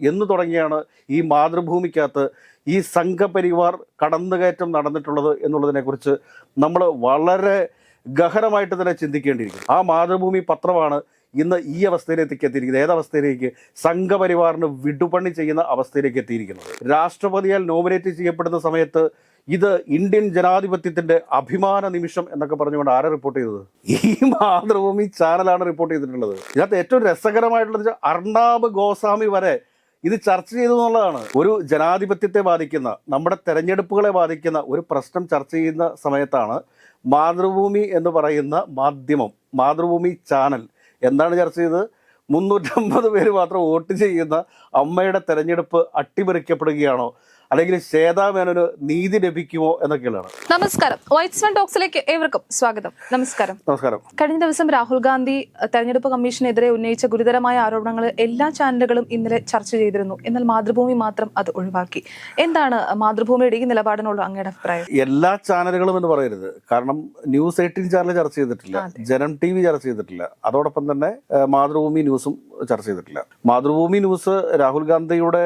എന്ന് തുടങ്ങിയാണ് ഈ മാതൃഭൂമിക്കകത്ത് ഈ സംഘപരിവാർ കടന്നുകയറ്റം നടന്നിട്ടുള്ളത് എന്നുള്ളതിനെക്കുറിച്ച് നമ്മൾ വളരെ ഗഹനമായിട്ട് തന്നെ ചിന്തിക്കേണ്ടിയിരിക്കും ആ മാതൃഭൂമി പത്രമാണ് ഇന്ന് ഈ അവസ്ഥയിലേക്ക് എത്തിയിരിക്കുന്നത്. ഏതവസ്ഥയിലേക്ക്? സംഘപരിവാറിന് വിടുപണി ചെയ്യുന്ന അവസ്ഥയിലേക്ക് എത്തിയിരിക്കുന്നത്. രാഷ്ട്രപതിയാൽ നോമിനേറ്റ് ചെയ്യപ്പെടുന്ന സമയത്ത് ഇത് ഇന്ത്യൻ ജനാധിപത്യത്തിന്റെ അഭിമാന നിമിഷം എന്നൊക്കെ പറഞ്ഞുകൊണ്ട് ആരെ റിപ്പോർട്ട് ചെയ്തത്? ഈ മാതൃഭൂമി ചാനലാണ് റിപ്പോർട്ട് ചെയ്തിട്ടുള്ളത്. ഇതിനകത്ത് ഏറ്റവും രസകരമായിട്ടുള്ളത് അർണാബ് ഗോസ്വാമി വരെ ഇത് ചർച്ച ചെയ്തു എന്നുള്ളതാണ് ഒരു ജനാധിപത്യത്തെ ബാധിക്കുന്ന നമ്മുടെ തെരഞ്ഞെടുപ്പുകളെ ബാധിക്കുന്ന ഒരു പ്രശ്നം ചർച്ച ചെയ്യുന്ന സമയത്താണ് മാതൃഭൂമി എന്ന് പറയുന്ന മാധ്യമം മാതൃഭൂമി ചാനൽ എന്താണ് ചർച്ച ചെയ്തത്? മുന്നൂറ്റമ്പത് പേര് മാത്രം വോട്ട് ചെയ്യുന്ന അമ്മയുടെ തെരഞ്ഞെടുപ്പ് അട്ടിമറിക്കപ്പെടുകയാണോ? അല്ലെങ്കിൽ ശ്വേതാമേനൊരു നീതി ലഭിക്കുമോ എന്നൊക്കെയുള്ളതാണ്. നമസ്കാരം. വൈറ്റ്സ് വൺ ടോക്സിലേക്ക് ഏവർക്കും സ്വാഗതം. നമസ്കാരം. നമസ്കാരം. കഴിഞ്ഞ ദിവസം രാഹുൽ ഗാന്ധി തെരഞ്ഞെടുപ്പ് കമ്മീഷനെതിരെ ഉന്നയിച്ച ഗുരുതരമായ ആരോപണങ്ങൾ എല്ലാ ചാനലുകളും ഇന്നലെ ചർച്ച ചെയ്തിരുന്നു. എന്നാൽ മാതൃഭൂമി മാത്രം അത് ഒഴിവാക്കി. എന്താണ് മാതൃഭൂമിയുടെ ഈ നിലപാടിനുള്ള അങ്ങയുടെ അഭിപ്രായം? എല്ലാ ചാനലുകളും എന്ന് പറയരുത്. കാരണം ന്യൂസ് എയ്റ്റീൻ ചാനൽ ചർച്ച ചെയ്തിട്ടില്ല. ജനം ടി വി ചർച്ച ചെയ്തിട്ടില്ല. അതോടൊപ്പം തന്നെ മാതൃഭൂമി ന്യൂസും ചർച്ച ചെയ്തിട്ടില്ല. മാതൃഭൂമി ന്യൂസ് രാഹുൽ ഗാന്ധിയുടെ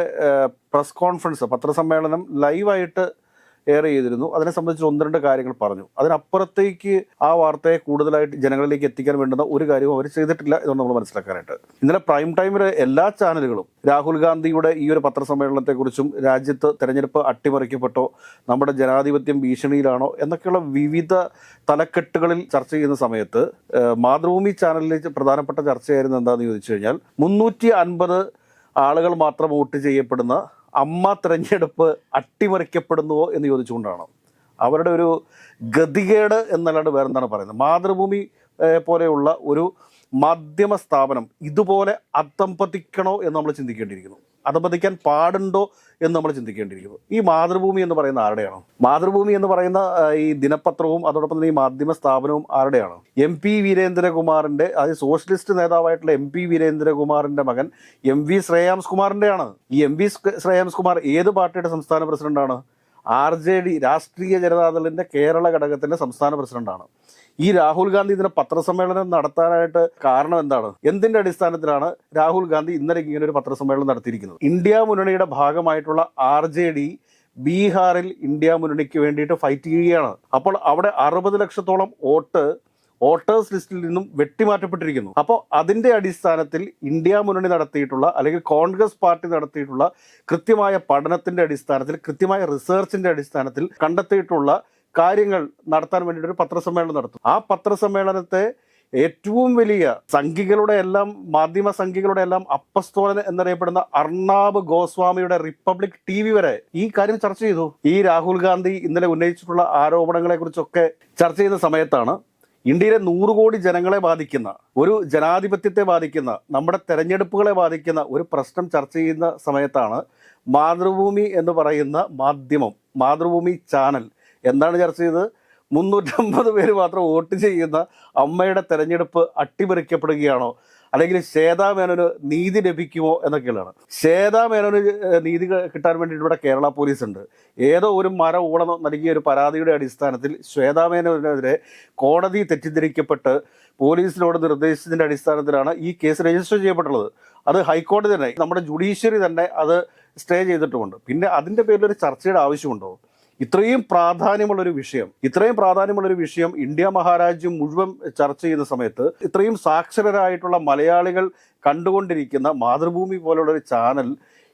പ്രസ് കോൺഫറൻസ് പത്രസമ്മേളനം ലൈവായിട്ട് എയർ ചെയ്തിരുന്നു. അതിനെ സംബന്ധിച്ച് ഒന്ന് രണ്ട് കാര്യങ്ങൾ പറഞ്ഞു. അതിനപ്പുറത്തേക്ക് ആ വാർത്തയെ കൂടുതലായിട്ട് ജനങ്ങളിലേക്ക് എത്തിക്കാൻ വേണ്ടുന്ന ഒരു കാര്യവും അവർ ചെയ്തിട്ടില്ല എന്ന് നമ്മൾ മനസ്സിലാക്കാനായിട്ട്. ഇന്നലെ പ്രൈം ടൈമിൽ എല്ലാ ചാനലുകളും രാഹുൽ ഗാന്ധിയുടെ ഈ ഒരു പത്രസമ്മേളനത്തെക്കുറിച്ചും രാജ്യത്ത് തെരഞ്ഞെടുപ്പ് അട്ടിമറിക്കപ്പെട്ടോ നമ്മുടെ ജനാധിപത്യം ഭീഷണിയിലാണോ എന്നൊക്കെയുള്ള വിവിധ തലക്കെട്ടുകളിൽ ചർച്ച ചെയ്യുന്ന സമയത്ത് മാതൃഭൂമി ചാനലിൽ പ്രധാനപ്പെട്ട ചർച്ചയായിരുന്നു എന്താണെന്ന് ചോദിച്ചു കഴിഞ്ഞാൽ മുന്നൂറ്റി ആളുകൾ മാത്രം വോട്ട് ചെയ്യപ്പെടുന്ന അമ്മ തെരഞ്ഞെടുപ്പ് അട്ടിമറിക്കപ്പെടുന്നുവോ എന്ന് ചോദിച്ചുകൊണ്ടാണ്. അവരുടെ ഒരു ഗതികേട് എന്നല്ലാണ്ട് വേറെ എന്താണ് പറയുന്നത്? മാതൃഭൂമി പോലെയുള്ള ഒരു മാധ്യമ സ്ഥാപനം ഇതുപോലെ അധംപതിക്കണോ എന്ന് നമ്മൾ ചിന്തിക്കേണ്ടിയിരിക്കുന്നു. അധംപതിക്കാൻ പാടുണ്ടോ എന്ന് നമ്മൾ ചിന്തിക്കേണ്ടിയിരിക്കുന്നു. ഈ മാതൃഭൂമി എന്ന് പറയുന്ന ആരുടെയാണ്? മാതൃഭൂമി എന്ന് പറയുന്ന ഈ ദിനപത്രവും അതോടൊപ്പം തന്നെ ഈ മാധ്യമ സ്ഥാപനവും ആരുടെയാണ്? എം പി വീരേന്ദ്രകുമാറിന്റെ അതായത് സോഷ്യലിസ്റ്റ് നേതാവായിട്ടുള്ള എം പി വീരേന്ദ്രകുമാറിന്റെ മകൻ എം വി ശ്രേയാംസ് കുമാറിന്റെയാണ് ഈ എം വി ശ്രേയാംസ് കുമാർ ഏത് പാർട്ടിയുടെ സംസ്ഥാന പ്രസിഡന്റാണ്? ആർ ജെ ഡി രാഷ്ട്രീയ ജനതാദളിന്റെ കേരള ഘടകത്തിന്റെ സംസ്ഥാന പ്രസിഡന്റാണ്. ഈ രാഹുൽ ഗാന്ധി ഇതിന് പത്രസമ്മേളനം നടത്താനായിട്ട് കാരണം എന്താണ്? എന്തിന്റെ അടിസ്ഥാനത്തിലാണ് രാഹുൽ ഗാന്ധി ഇന്നലെ ഇങ്ങനെ ഒരു പത്രസമ്മേളനം നടത്തിയിരിക്കുന്നത്? ഇന്ത്യ മുന്നണിയുടെ ഭാഗമായിട്ടുള്ള ആർ ജെ ഡി ബീഹാറിൽ ഇന്ത്യ മുന്നണിക്ക് വേണ്ടിയിട്ട് ഫൈറ്റ് ചെയ്യുകയാണ്. അപ്പോൾ അവിടെ അറുപത് ലക്ഷത്തോളം വോട്ട് വോട്ടേഴ്സ് ലിസ്റ്റിൽ നിന്നും വെട്ടിമാറ്റപ്പെട്ടിരിക്കുന്നു. അപ്പോൾ അതിന്റെ അടിസ്ഥാനത്തിൽ ഇന്ത്യ മുന്നണി നടത്തിയിട്ടുള്ള അല്ലെങ്കിൽ കോൺഗ്രസ് പാർട്ടി നടത്തിയിട്ടുള്ള കൃത്യമായ പഠനത്തിന്റെ അടിസ്ഥാനത്തിൽ കൃത്യമായ റിസർച്ചിന്റെ അടിസ്ഥാനത്തിൽ കണ്ടെത്തിയിട്ടുള്ള കാര്യങ്ങൾ നടത്താൻ വേണ്ടിയിട്ട് ഒരു പത്രസമ്മേളനം നടത്തും. ആ പത്രസമ്മേളനത്തെ ഏറ്റവും വലിയ സംഘികളുടെ എല്ലാം മാധ്യമ സംഘികളുടെ എല്ലാം അപ്പസ്തോലൻ എന്നറിയപ്പെടുന്ന അർണാബ് ഗോസ്വാമിയുടെ റിപ്പബ്ലിക് ടി വി വരെ ഈ കാര്യം ചർച്ച ചെയ്തു. ഈ രാഹുൽ ഗാന്ധി ഇന്നലെ ഉന്നയിച്ചിട്ടുള്ള ആരോപണങ്ങളെ കുറിച്ചൊക്കെ ചർച്ച ചെയ്യുന്ന സമയത്താണ് ഇന്ത്യയിലെ നൂറ് കോടി ജനങ്ങളെ ബാധിക്കുന്ന ഒരു ജനാധിപത്യത്തെ ബാധിക്കുന്ന നമ്മുടെ തെരഞ്ഞെടുപ്പുകളെ ബാധിക്കുന്ന ഒരു പ്രശ്നം ചർച്ച ചെയ്യുന്ന സമയത്താണ് മാതൃഭൂമി എന്ന് പറയുന്ന മാധ്യമം മാതൃഭൂമി ചാനൽ എന്താണ് ചർച്ച ചെയ്തത് മുന്നൂറ്റമ്പത് പേര് മാത്രം വോട്ട് ചെയ്യുന്ന അമ്മയുടെ തെരഞ്ഞെടുപ്പ് അട്ടിമറിക്കപ്പെടുകയാണോ? അല്ലെങ്കിൽ ശ്വേതാമേനൊരു നീതി ലഭിക്കുമോ എന്നൊക്കെയുള്ളതാണ്. ശ്വേതാമേനൊരു മേനോന് നീതി കിട്ടാൻ വേണ്ടിയിട്ട് ഇവിടെ കേരള പോലീസ് ഉണ്ട് ഏതോ ഒരു മര ഊള നൽകിയ ഒരു പരാതിയുടെ അടിസ്ഥാനത്തിൽ ശ്വേതാമേനോനെതിരെ കോടതി തെറ്റിദ്ധരിക്കപ്പെട്ട് പോലീസിനോട് നിർദ്ദേശിച്ചതിന്റെ അടിസ്ഥാനത്തിലാണ് ഈ കേസ് രജിസ്റ്റർ ചെയ്യപ്പെട്ടുള്ളത്. അത് ഹൈക്കോടതി തന്നെ നമ്മുടെ ജുഡീഷ്യറി തന്നെ അത് സ്റ്റേ ചെയ്തിട്ടുമുണ്ട്. പിന്നെ അതിന്റെ പേരിൽ ഒരു ചർച്ചയുടെ ആവശ്യമുണ്ടോ? ഇത്രയും പ്രാധാന്യമുള്ളൊരു വിഷയം ഇത്രയും പ്രാധാന്യമുള്ളൊരു വിഷയം ഇന്ത്യ മഹാരാജ്യം മുഴുവൻ ചർച്ച ചെയ്യുന്ന സമയത്ത് ഇത്രയും സാക്ഷരരായിട്ടുള്ള മലയാളികൾ കണ്ടുകൊണ്ടിരിക്കുന്ന മാതൃഭൂമി പോലുള്ള ഒരു ചാനൽ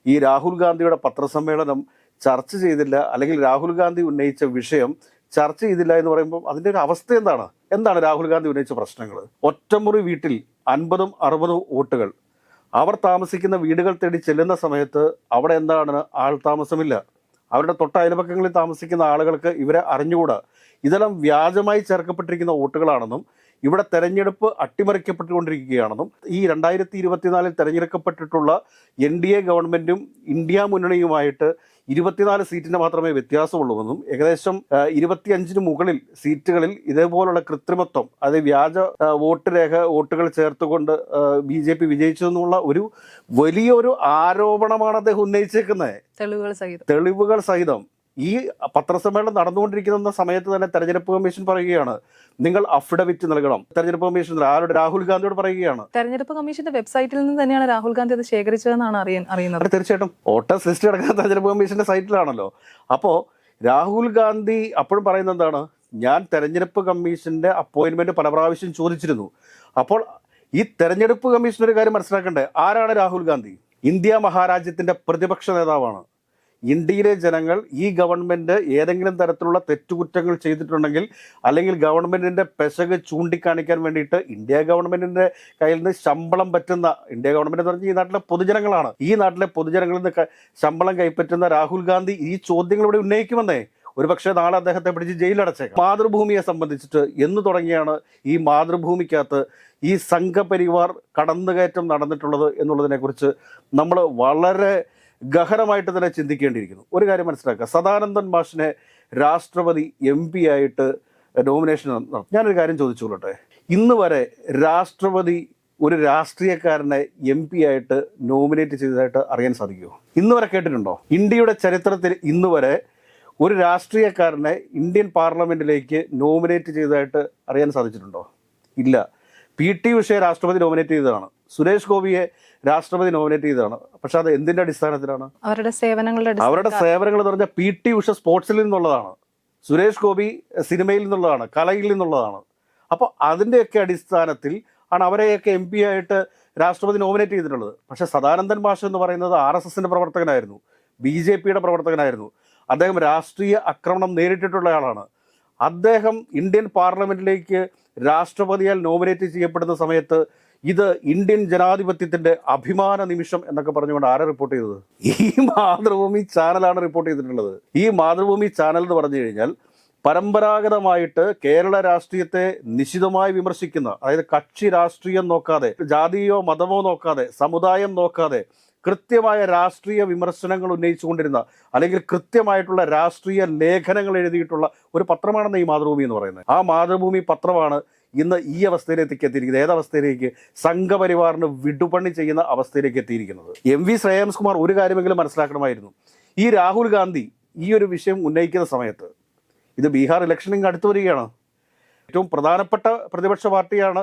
ഈ രാഹുൽ ഗാന്ധിയുടെ പത്രസമ്മേളനം ചർച്ച ചെയ്തില്ല അല്ലെങ്കിൽ രാഹുൽ ഗാന്ധി ഉന്നയിച്ച വിഷയം ചർച്ച ചെയ്തില്ല എന്ന് പറയുമ്പോൾ അതിന്റെ ഒരു അവസ്ഥ എന്താണ്? എന്താണ് രാഹുൽ ഗാന്ധി ഉന്നയിച്ച പ്രശ്നങ്ങൾ? ഒറ്റമുറി വീട്ടിൽ അൻപതും അറുപതും വോട്ടുകൾ. അവർ താമസിക്കുന്ന വീടുകൾ തേടി ചെല്ലുന്ന സമയത്ത് അവിടെ എന്താണ്? ആൾ താമസമില്ല. അവരുടെ തൊട്ട അയൽപക്കങ്ങളിൽ താമസിക്കുന്ന ആളുകൾക്ക് ഇവരെ അറിഞ്ഞുകൂടാ. ഇതെല്ലാം വ്യാജമായി ചേർക്കപ്പെട്ടിരിക്കുന്ന വോട്ടുകളാണെന്നും ഇവിടെ തെരഞ്ഞെടുപ്പ് അട്ടിമറിക്കപ്പെട്ടുകൊണ്ടിരിക്കുകയാണെന്നും ഈ രണ്ടായിരത്തി ഇരുപത്തിനാലിൽ തെരഞ്ഞെടുക്കപ്പെട്ടിട്ടുള്ള എൻ ഡി എ ഗവൺമെന്റും ഇന്ത്യ മുന്നണിയുമായിട്ട് ഇരുപത്തിനാല് സീറ്റിന് മാത്രമേ വ്യത്യാസമുള്ളൂവെന്നും ഏകദേശം ഇരുപത്തിയഞ്ചിന് മുകളിൽ സീറ്റുകളിൽ ഇതേപോലുള്ള കൃത്രിമത്വം അതായത് വ്യാജ വോട്ട് രേഖ വോട്ടുകൾ ചേർത്തുകൊണ്ട് ബി ജെ പി വിജയിച്ചെന്നുള്ള ഒരു വലിയൊരു ആരോപണമാണ് അദ്ദേഹം ഉന്നയിച്ചേക്കുന്നത്. തെളിവുകൾ സഹിതം. തെളിവുകൾ സഹിതം. ഈ പത്രസമ്മേളനം നടന്നുകൊണ്ടിരിക്കുന്ന സമയത്ത് തന്നെ തെരഞ്ഞെടുപ്പ് കമ്മീഷൻ പറയുകയാണ് നിങ്ങൾ അഫിഡവിറ്റ് നൽകണം. തെരഞ്ഞെടുപ്പ് കമ്മീഷൻ ആരുടെ? രാഹുൽ ഗാന്ധിയോട് പറയുകയാണ്. തെരഞ്ഞെടുപ്പ് കമ്മീഷന്റെ വെബ്സൈറ്റിൽ നിന്ന് തന്നെയാണ് രാഹുൽ ഗാന്ധി അത് ശേഖരിച്ചതെന്നാണ് അറിയുന്നത്. തീർച്ചയായിട്ടും വോട്ടേഴ്സ് ലിസ്റ്റ് കിടക്കുന്ന തെരഞ്ഞെടുപ്പ് കമ്മീഷന്റെ സൈറ്റിലാണല്ലോ. അപ്പോൾ രാഹുൽ ഗാന്ധി അപ്പോഴും പറയുന്നത് എന്താണ്? ഞാൻ തെരഞ്ഞെടുപ്പ് കമ്മീഷന്റെ അപ്പോയിന്റ്മെന്റ് പല പ്രാവശ്യം ചോദിച്ചിരുന്നു. അപ്പോൾ ഈ തെരഞ്ഞെടുപ്പ് കമ്മീഷൻ ഒരു കാര്യം മനസ്സിലാക്കണ്ടേ? ആരാണ് രാഹുൽ ഗാന്ധി? ഇന്ത്യ മഹാരാജ്യത്തിന്റെ പ്രതിപക്ഷ നേതാവാണ്. ഇന്ത്യയിലെ ജനങ്ങൾ ഈ ഗവൺമെന്റ് ഏതെങ്കിലും തരത്തിലുള്ള തെറ്റുകുറ്റങ്ങൾ ചെയ്തിട്ടുണ്ടെങ്കിൽ അല്ലെങ്കിൽ ഗവൺമെന്റിന്റെ പെശക് ചൂണ്ടിക്കാണിക്കാൻ വേണ്ടിയിട്ട് ഇന്ത്യ ഗവൺമെന്റിന്റെ കയ്യിൽ നിന്ന് ശമ്പളം പറ്റുന്ന ഇന്ത്യ ഗവൺമെന്റ് എന്ന് പറഞ്ഞാൽ ഈ നാട്ടിലെ പൊതുജനങ്ങളാണ്. ഈ നാട്ടിലെ പൊതുജനങ്ങളിൽ നിന്ന് ശമ്പളം കൈപ്പറ്റുന്ന രാഹുൽ ഗാന്ധി ഈ ചോദ്യങ്ങൾ ഇവിടെ ഉന്നയിക്കുമെന്നേ. ഒരുപക്ഷെ നാളെ അദ്ദേഹത്തെ പിടിച്ച് ജയിലടച്ചേക്കാം മാതൃഭൂമിയെ സംബന്ധിച്ചിട്ട് എന്ന് തുടങ്ങിയാണ് ഈ മാതൃഭൂമിക്കകത്ത് ഈ സംഘപരിവാർ കടന്നുകയറ്റം നടന്നിട്ടുള്ളത് എന്നുള്ളതിനെക്കുറിച്ച് നമ്മൾ വളരെ ഗഹനമായിട്ട് തന്നെ ചിന്തിക്കേണ്ടിയിരിക്കുന്നു. ഒരു കാര്യം മനസ്സിലാക്കുക. സദാനന്ദൻ മാഷിനെ രാഷ്ട്രപതി എം പി ആയിട്ട് നോമിനേഷൻ നടത്തും ഞാനൊരു കാര്യം ചോദിച്ചോളട്ടെ ഇന്ന് വരെ രാഷ്ട്രപതി ഒരു രാഷ്ട്രീയക്കാരനെ എം പി ആയിട്ട് നോമിനേറ്റ് ചെയ്തതായിട്ട് അറിയാൻ സാധിക്കുമോ ഇന്ന് വരെ കേട്ടിട്ടുണ്ടോ? ഇന്ത്യയുടെ ചരിത്രത്തിൽ ഇന്ന് വരെ ഒരു രാഷ്ട്രീയക്കാരനെ ഇന്ത്യൻ പാർലമെന്റിലേക്ക് നോമിനേറ്റ് ചെയ്തതായിട്ട് അറിയാൻ സാധിച്ചിട്ടുണ്ടോ? ഇല്ല. പി ടി ഉഷയെ രാഷ്ട്രപതി നോമിനേറ്റ് ചെയ്തതാണ്. സുരേഷ് ഗോപിയെ രാഷ്ട്രപതി നോമിനേറ്റ് ചെയ്തതാണ്. പക്ഷെ അത് എന്തിന്റെ അടിസ്ഥാനത്തിലാണ്? അവരുടെ സേവനങ്ങളുടെ അവരുടെ സേവനങ്ങൾ എന്ന് പറഞ്ഞാൽ പി ടി ഉഷ സ്പോർട്സിൽ നിന്നുള്ളതാണ്. സുരേഷ് ഗോപി സിനിമയിൽ നിന്നുള്ളതാണ് കലയിൽ നിന്നുള്ളതാണ്. അപ്പോൾ അതിന്റെയൊക്കെ അടിസ്ഥാനത്തിൽ ആണ് അവരെയൊക്കെ എം പി ആയിട്ട് രാഷ്ട്രപതി നോമിനേറ്റ് ചെയ്തിട്ടുള്ളത്. പക്ഷെ സദാനന്ദൻ ഭാഷ എന്ന് പറയുന്നത് ആർ എസ് എസിന്റെ പ്രവർത്തകനായിരുന്നു. ബി ജെ പിയുടെ പ്രവർത്തകനായിരുന്നു. അദ്ദേഹം രാഷ്ട്രീയ ആക്രമണം നേരിട്ടിട്ടുള്ള ആളാണ്. അദ്ദേഹം ഇന്ത്യൻ പാർലമെന്റിലേക്ക് രാഷ്ട്രപതിയാൽ നോമിനേറ്റ് ചെയ്യപ്പെടുന്ന സമയത്ത് ഇത് ഇന്ത്യൻ ജനാധിപത്യത്തിന്റെ അഭിമാന നിമിഷം എന്നൊക്കെ പറഞ്ഞുകൊണ്ട് ആരാ റിപ്പോർട്ട് ചെയ്തത്? ഈ മാതൃഭൂമി ചാനലാണ് റിപ്പോർട്ട് ചെയ്തിട്ടുള്ളത്. ഈ മാതൃഭൂമി ചാനൽ എന്ന് പറഞ്ഞു കഴിഞ്ഞാൽ പരമ്പരാഗതമായിട്ട് കേരള രാഷ്ട്രീയത്തെ നിശിതമായി വിമർശിക്കുന്ന അതായത് കക്ഷി രാഷ്ട്രീയം നോക്കാതെ ജാതിയോ മതമോ നോക്കാതെ സമുദായം നോക്കാതെ കൃത്യമായ രാഷ്ട്രീയ വിമർശനങ്ങൾ ഉന്നയിച്ചുകൊണ്ടിരുന്ന അല്ലെങ്കിൽ കൃത്യമായിട്ടുള്ള രാഷ്ട്രീയ ലേഖനങ്ങൾ എഴുതിയിട്ടുള്ള ഒരു പത്രമാണെന്ന് ഈ മാതൃഭൂമി എന്ന് പറയുന്നത്. ആ മാതൃഭൂമി പത്രമാണ് ഇന്ന് ഈ അവസ്ഥയിലേക്ക് എത്തിയിരിക്കുന്നത്. ഏതവസ്ഥയിലേക്ക് സംഘപരിവാറിന് വിടുപണി ചെയ്യുന്ന അവസ്ഥയിലേക്ക് എത്തിയിരിക്കുന്നത്. എം വി ശ്രേയാംസ് കുമാർ ഒരു കാര്യമെങ്കിലും മനസ്സിലാക്കണമായിരുന്നു. ഈ രാഹുൽ ഗാന്ധി ഈ ഒരു വിഷയം ഉന്നയിക്കുന്ന സമയത്ത് ഇത് ബീഹാർ ഇലക്ഷനിങ് അടുത്തു വരികയാണ്. ഏറ്റവും പ്രധാനപ്പെട്ട പ്രതിപക്ഷ പാർട്ടിയാണ്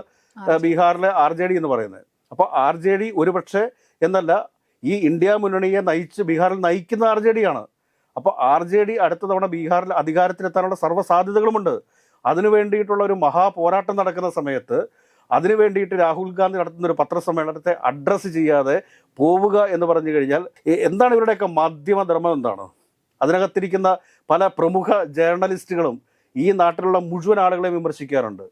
ബീഹാറിലെ ആർ ജെ ഡി എന്ന് പറയുന്നത്. അപ്പോൾ ആർ ജെ ഡി ഒരുപക്ഷെ എന്നല്ല ഈ ഇന്ത്യ മുന്നണിയെ നയിച്ച് ബീഹാറിൽ നയിക്കുന്ന ആർ ജെ ഡി ആണ് അപ്പോൾ ആർ ജെ ഡി അടുത്ത തവണ ബീഹാറിൽ അധികാരത്തിലെത്താനുള്ള സർവ സാധ്യതകളുമുണ്ട്. അതിനു വേണ്ടിയിട്ടുള്ള ഒരു മഹാപോരാട്ടം നടക്കുന്ന സമയത്ത് അതിനു വേണ്ടിയിട്ട് രാഹുൽ ഗാന്ധി നടത്തുന്ന ഒരു പത്രസമ്മേളനത്തെ അഡ്രസ്സ് ചെയ്യാതെ പോവുക എന്ന് പറഞ്ഞു കഴിഞ്ഞാൽ എന്താണ് ഇവരുടെയൊക്കെ മാധ്യമധർമ്മം എന്താണ്? അതിനകത്തിരിക്കുന്ന പല പ്രമുഖ ജേർണലിസ്റ്റുകളും ഈ നാട്ടിലുള്ള മുഴുവൻ ആളുകളെ വിമർശിക്കാറുണ്ട്.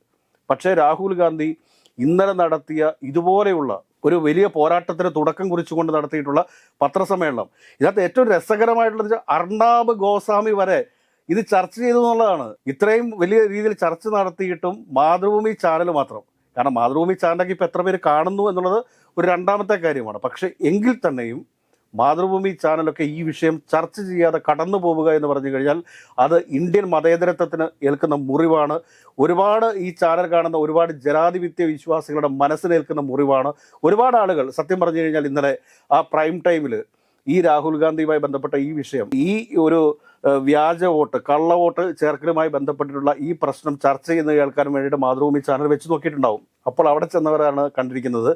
പക്ഷേ രാഹുൽ ഗാന്ധി ഇന്നലെ നടത്തിയ ഇതുപോലെയുള്ള ഒരു വലിയ പോരാട്ടത്തിന് തുടക്കം കുറിച്ചുകൊണ്ട് നടത്തിയിട്ടുള്ള പത്രസമ്മേളനം. ഇതിനകത്ത് ഏറ്റവും രസകരമായിട്ടുള്ളത് അർണാബ് ഗോസ്വാമി വരെ ഇത് ചർച്ച ചെയ്തു എന്നുള്ളതാണ്. ഇത്രയും വലിയ രീതിയിൽ ചർച്ച നടത്തിയിട്ടും മാതൃഭൂമി ചാനൽ മാത്രം. കാരണം മാതൃഭൂമി ചാനലൊക്കെ ഇപ്പം എത്ര പേര് കാണുന്നു എന്നുള്ളത് ഒരു രണ്ടാമത്തെ കാര്യമാണ്. പക്ഷേ എങ്കിൽ തന്നെയും മാതൃഭൂമി ചാനലൊക്കെ ഈ വിഷയം ചർച്ച ചെയ്യാതെ കടന്നു പോവുക എന്ന് പറഞ്ഞു കഴിഞ്ഞാൽ അത് ഇന്ത്യൻ മതേതരത്വത്തിന് ഏൽക്കുന്ന മുറിവാണ്. ഒരുപാട് ഈ ചാനൽ കാണുന്ന ഒരുപാട് ജനാധിപത്യ വിശ്വാസികളുടെ മനസ്സിലേൽക്കുന്ന മുറിവാണ്. ഒരുപാട് ആളുകൾ സത്യം പറഞ്ഞു കഴിഞ്ഞാൽ ഇന്നലെ ആ പ്രൈം ടൈമിൽ ഈ രാഹുൽ ഗാന്ധിയുമായി ബന്ധപ്പെട്ട ഈ വിഷയം ഈ ഒരു വ്യാജ വോട്ട് കള്ള വോട്ട് ചേർക്കലുമായി ബന്ധപ്പെട്ടിട്ടുള്ള ഈ പ്രശ്നം ചർച്ച ചെയ്യുന്ന കേൾക്കാൻ വേണ്ടിയിട്ട് മാതൃഭൂമി ചാനൽ വെച്ച് നോക്കിയിട്ടുണ്ടാവും. അപ്പോൾ അവിടെ ചെന്നവരാണ് കണ്ടിരിക്കുന്നത്.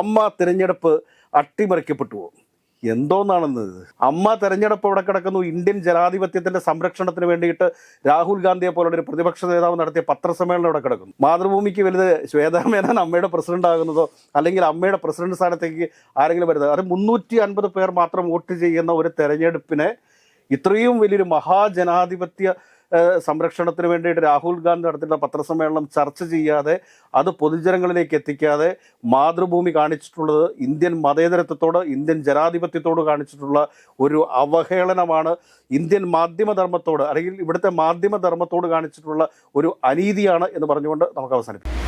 അമ്മ തിരഞ്ഞെടുപ്പ് അട്ടിമറിക്കപ്പെട്ടുവോ എന്തോന്നാണെന്ന്. അമ്മ തെരഞ്ഞെടുപ്പ് ഇവിടെ കിടക്കുന്നു. ഇന്ത്യൻ ജനാധിപത്യത്തിന്റെ സംരക്ഷണത്തിന് വേണ്ടിയിട്ട് രാഹുൽ ഗാന്ധിയെ പോലുള്ള ഒരു പ്രതിപക്ഷ നേതാവ് നടത്തിയ പത്രസമ്മേളനം അവിടെ കിടക്കുന്നു. മാതൃഭൂമിക്ക് വലുത് ശ്വേതാ മേനോൻ അമ്മയുടെ പ്രസിഡന്റ് ആകുന്നതോ അല്ലെങ്കിൽ അമ്മയുടെ പ്രസിഡന്റ് സ്ഥാനത്തേക്ക് ആരെങ്കിലും വരുന്നത്. അത് മുന്നൂറ്റി അൻപത് പേർ മാത്രം വോട്ട് ചെയ്യുന്ന ഒരു തെരഞ്ഞെടുപ്പിനെ ഇത്രയും വലിയൊരു മഹാജനാധിപത്യ സംരക്ഷണത്തിന് വേണ്ടിയിട്ട് രാഹുൽ ഗാന്ധി നടത്തിയിട്ടുള്ള പത്രസമ്മേളനം ചർച്ച ചെയ്യാതെ അത് പൊതുജനങ്ങളിലേക്ക് എത്തിക്കാതെ മാതൃഭൂമി കാണിച്ചിട്ടുള്ളത് ഇന്ത്യൻ മതേതരത്വത്തോട് ഇന്ത്യൻ ജനാധിപത്യത്തോട് കാണിച്ചിട്ടുള്ള ഒരു അവഹേളനമാണ് ഇന്ത്യൻ മാധ്യമധർമ്മത്തോട് അല്ലെങ്കിൽ ഇവിടുത്തെ മാധ്യമധർമ്മത്തോട് കാണിച്ചിട്ടുള്ള ഒരു അനീതിയാണ് എന്ന് പറഞ്ഞുകൊണ്ട് നമുക്ക് അവസാനിപ്പിക്കാം.